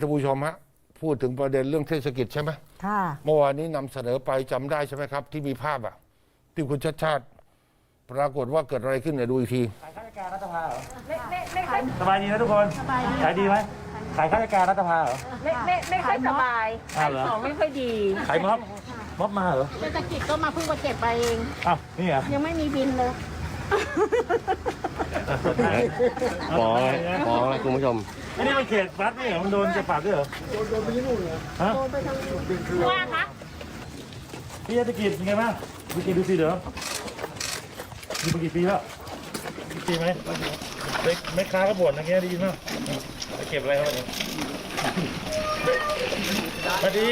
ท่านผู้ชมฮะพูดถึงประเด็นเรื่องเทศกิจใช่ไหมค่ะเมื่อวานนี้นำเสนอไปจำได้ใช่ไหมครับ ที่มีภาพอะ ที่คุณชัดชาติ ปรากฏว่าเกิดอะไรขึ้นเนี่ยดูอีกที ขายข้าราชการรัฐสภาเหรอไม่ไม่ไม่ค่อยสบายดีนะทุกคน ขายดีไหม ขายข้าราชการรัฐสภาเหรอ ไม่ไม่ไม่ค่อยสบายอ้าขาวยเหรอ ของไม่ค่อยดี ขายม็อบม็อบมาเหรอเศรษฐกิจก็มาเพิ่งมาเก็บไปเอง อ้าวนี่เหรอยังไม่มีบินเลย ฟ้องฟ้องแล้วคุณผู้ชมไอ้นี่มันเขตวัดนี่เหรอมันโดนจะปรับด้วยเหรอ โดนไปที่นู่นเหรอฮะว่าคะพี่เศรษฐกิจเป็นไงบ้างดูกี่ดูสิเดี๋ยวอยู่มากี่ปีแล้วกี่ปีไหมเด็กแม่ค้าก็บ่นอย่างเงี้ยได้ยินมั้ยไปเก็บอะไรครับวันนี้สวัสดี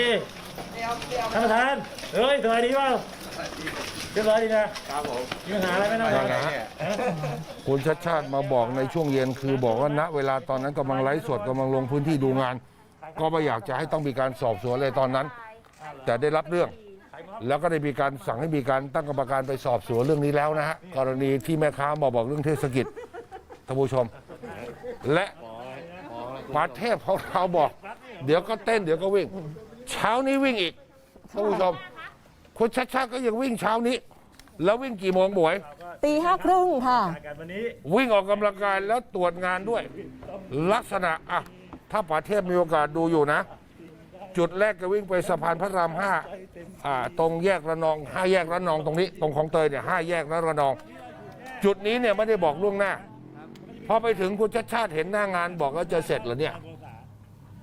ท่านประธานเฮ้ยสวัสดีเปล่า เรียบร้อยดีนะครับผมมีปัญหาอะไรไหมน้องยังไงฮะฮะ คุณชัดชาติมาบอกในช่วงเย็นคือบอกว่าณเวลาตอนนั้นกำลังไลฟ์สดกำลังลงพื้นที่ดูงาน ก็ไม่อยากจะให้ต้องมีการสอบสวนเลยตอนนั้น แต่ได้รับเรื่อง แล้วก็ได้มีการสั่งให้มีการตั้งกรรมการไปสอบสวนเรื่องนี้แล้วนะฮะกรณีที่แม่ค้ามาบอกเรื่องเทศกิจท่านผู้ชม และประเทศของเราบอก เดี๋ยวก็เต้นเดี๋ยวก็วิ่ง เช้านี้วิ่งอีกท่านผู้ชม คุณชัดชาติก็ยังวิ่งเช้านี้ แล้ววิ่งกี่โมงบ่วย ตีห้าครึ่งค่ะการวันนี้ วิ่งออกกำลังกายแล้วตรวจงานด้วย ลักษณะอะถ้าประเทศมีโอกาสดูอยู่นะ จุดแรกก็วิ่งไปสะพานพระรามห้าอ่าตรงแยกระนองห้าแยกระนองตรงนี้ ตรงของเตยเนี่ยห้าแยกระนอง จุดนี้เนี่ยไม่ได้บอกล่วงหน้าพอไปถึงคุณชัดชาติเห็นหน้างานบอกว่าจะเสร็จแล้วเนี่ย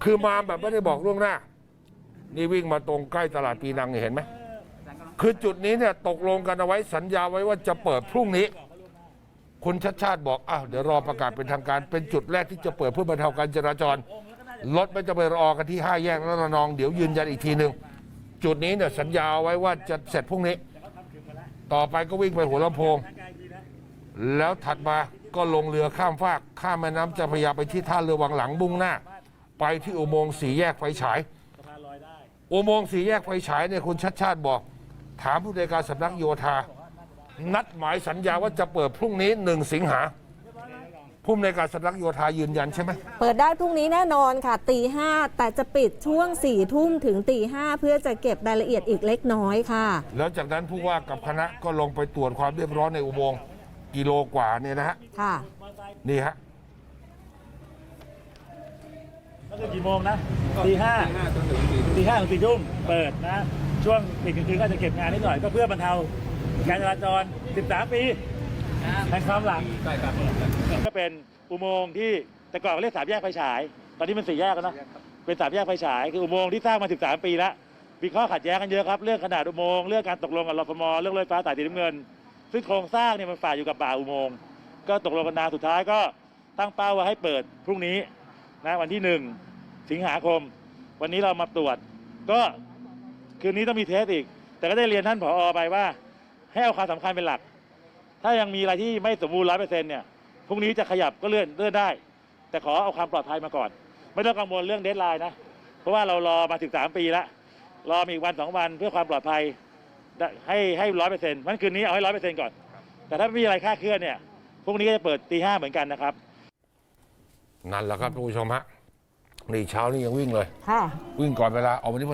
คือมาแบบไม่ได้บอกล่วงหน้า นี่วิ่งมาตรงใกล้ตลาดปีนังเนี่ยเห็นไหม คือจุดนี้เนี่ยตกลงกันเอาไว้สัญญาไว้ว่าจะเปิดพรุ่งนี้ คุณชัดชาติบอกอ้าวเดี๋ยวรอประกาศเป็นทางการเป็นจุดแรกที่จะเปิดเพื่อบรรเทาการจราจรรถไม่จะไปรอกันที่ห้าแยกระนอง เดี๋ยวยืนยันอีกทีหนึ่งจุดนี้เนี่ยสัญญาเอาไว้ว่าจะเสร็จพรุ่งนี้ ต่อไปก็วิ่งไปหัวลำโพง แล้วถัดมาก็ลงเรือข้ามฟากข้ามแม่น้ำเจ้าพระยาไปที่ท่าเรือวังหลังบุ้งหน้า ไปที่อุโมงค์สีแยกไฟฉาย อุโมงค์สีแยกไฟฉายเนี่ยคุณชัดชาติบอก ถามผู้ในวยการสำนักโยธา นัดหมายสัญญาว่าจะเปิดพรุ่งนี้หนึ่งสิงหาผู้ในวยการสำนักโยธายืนยันใช่ไหมเปิดได้พรุ่งนี้แน่นอนค่ะตีห้าแต่จะปิดช่วงสี่ทุ่มถึงตีห้าเพื่อจะเก็บรายละเอียดอีกเล็กน้อยค่ะ แล้วจากนั้นผู้ว่ากับคณะก็ลงไปตรวจความเรียบร้อยในอุโมงค์กิโลกว่าเนี่ยนะฮะค่ะนี่ฮะก็คือกี่โมงนะตีห้าตีห้าถึงสี่ทุ่มเปิดนะ ช่วงปิดกลางคืนก็จะเก็บงานนิดหน่อยก็เพื่อบรรเทาการจราจร 13 ปีแห่งความหลังก็เป็นอุโมงค์ที่แต่ก่อนเขาเรียกสามแยกไฟฉาย ตอนนี้มันสี่แยกแล้วเนอะเป็นสามแยกไฟฉายคืออุโมงค์ที่สร้างมา 13 ปีแล้วมีข้อขัดแย้งกันเยอะครับ เรื่องขนาดอุโมงค์เรื่องการตกลงกับรฟมเรื่องรถไฟฟ้าสายสีน้ำเงิน ซึ่งโครงสร้างเนี่ยมันฝ่ายอยู่กับป่าอุโมงค์ก็ตกลงกันนานสุดท้ายก็ตั้งเป้าไว้ให้เปิดพรุ่งนี้นะวันที่หนึ่งสิงหาคม วันนี้เรามาตรวจก็ คืนนี้ต้องมีเทสอีก แต่ก็ได้เรียนท่านผอไปว่า ให้เอาความสำคัญเป็นหลัก ถ้ายังมีอะไรที่ไม่สมบูรณ์ร้อยเปอร์เซ็นต์เนี่ยพรุ่งนี้จะขยับก็เลื่อนเลื่อนได้ แต่ขอเอาความปลอดภัยมาก่อน ไม่ต้องกังวลเรื่องเดทไลน์นะ เพราะว่าเรารอมาถึงสามปีแล้วรอมาอีกวันสองวันเพื่อความปลอดภัยได้ให้ให้ร้อยเปอร์เซ็นต์มันคืนนี้เอาให้ร้อยเปอร์เซ็นต์ก่อน แต่ถ้าไม่มีอะไรคลาดเคลื่อนเนี่ยพรุ่งนี้ก็จะเปิดตีห้าเหมือนกันนะครับ นั่นแหละครับท่านผู้ชมฮะนี่เช้านี้ยังวิ่งเลย ค่ะ วิ่งก่อนเวลาออกวันนี้วันหยุด